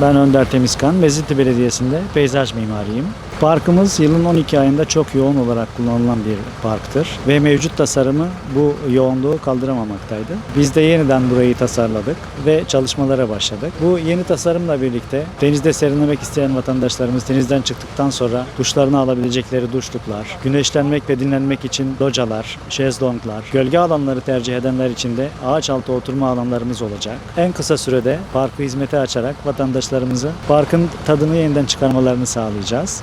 Ben Önder Temizkan, Mezitli Belediyesi'nde peyzaj mimariyim. Parkımız yılın 12 ayında çok yoğun olarak kullanılan bir parktır ve mevcut tasarımı bu yoğunluğu kaldıramaktaydı. Biz de yeniden burayı tasarladık ve çalışmalara başladık. Bu yeni tasarımla birlikte denizde serinlemek isteyen vatandaşlarımız denizden çıktıktan sonra duşlarını alabilecekleri duşluklar, güneşlenmek ve dinlenmek için localar, şezlonglar, gölge alanları tercih edenler için de ağaç altı oturma alanlarımız olacak. En kısa sürede parkı hizmete açarak vatandaşlarımızı parkın tadını yeniden çıkarmalarını sağlayacağız.